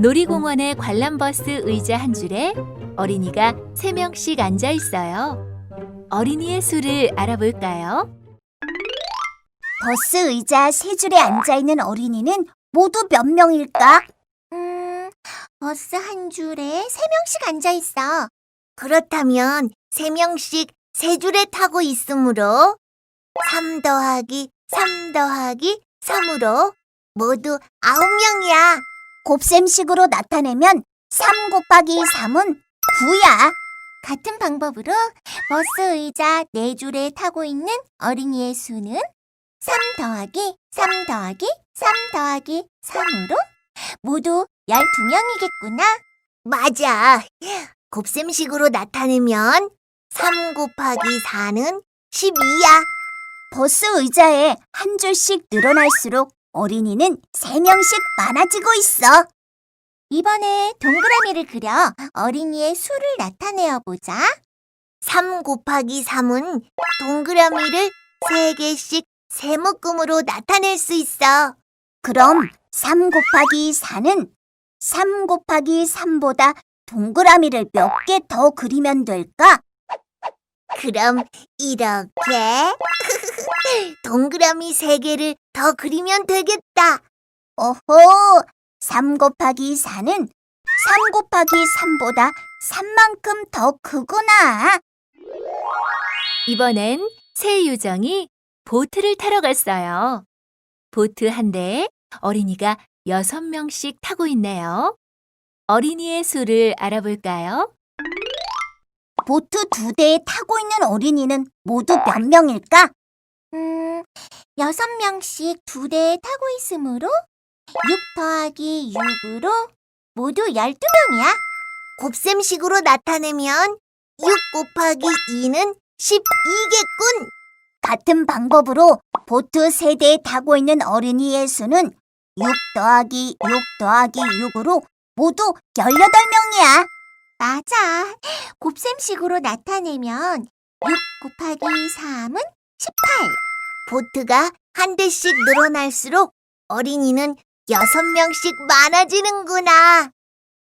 놀이공원의 관람버스 의자 한 줄에 어린이가 세명씩 앉아 있어요. 어린이의 수를 알아볼까요? 버스 의자 세 줄에 앉아 있는 어린이는 모두 몇 명일까? 음, 버스 한 줄에 세 명씩 앉아 있어. 그렇다면 세 명씩 세 줄에 타고 있으므로 3 더하기 3 더하기 3으로 모두 아홉 명이야. 곱셈식으로 나타내면 3 곱하기 3은 9야. 같은 방법으로 버스 의자 네 줄에 타고 있는 어린이의 수는 3 더하기 3 더하기 3 더하기 3으로 모두 12명이겠구나. 맞아. 곱셈식으로 나타내면 3 곱하기 4는 12야. 버스 의자에 한 줄씩 늘어날수록 어린이는 3명씩 많아지고 있어. 이번에 동그라미를 그려 어린이의 수를 나타내어 보자. 3 곱하기 3은 동그라미를 3개씩 세묶음으로 나타낼 수 있어. 그럼 3 곱하기 4는 3 곱하기 3보다 동그라미를 몇 개 더 그리면 될까? 그럼 이렇게 동그라미 3개를 더 그리면 되겠다. 오호! 3 곱하기 4는 3 곱하기 3보다 3만큼 더 크구나. 이번엔 새 요정이 보트를 타러 갔어요. 보트 한 대에 어린이가 여섯 명씩 타고 있네요. 어린이의 수를 알아볼까요? 보트 두 대에 타고 있는 어린이는 모두 몇 명일까? 음, 여섯 명씩 두 대에 타고 있으므로 6 더하기 6으로 모두 12명이야. 곱셈식으로 나타내면 6 곱하기 2는 12겠군. 같은 방법으로 보트 세 대에 타고 있는 어린이의 수는 6 더하기 6 더하기 6으로 모두 18명이야. 맞아. 곱셈식으로 나타내면 6 곱하기 3은 18. 보트가 한 대씩 늘어날수록 어린이는 6명씩 많아지는구나.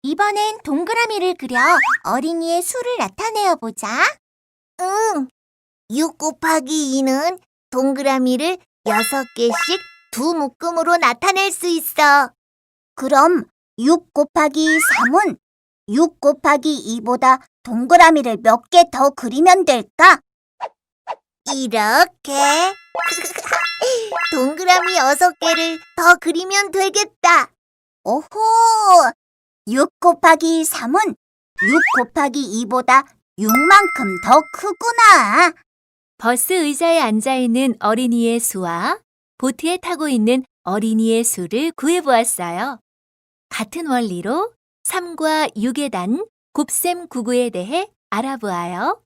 이번엔 동그라미를 그려 어린이의 수를 나타내어 보자. 응. 6 곱하기 2는 동그라미를 6개씩 두 묶음으로 나타낼 수 있어. 그럼 6 곱하기 3은 6 곱하기 2보다 동그라미를 몇 개 더 그리면 될까? 이렇게. 동그라미 6개를 더 그리면 되겠다. 오호! 6 곱하기 3은 6 곱하기 2보다 6만큼 더 크구나. 버스 의자에 앉아 있는 어린이의 수와 보트에 타고 있는 어린이의 수를 구해보았어요. 같은 원리로 3과 6의 단 곱셈 99에 대해 알아보아요.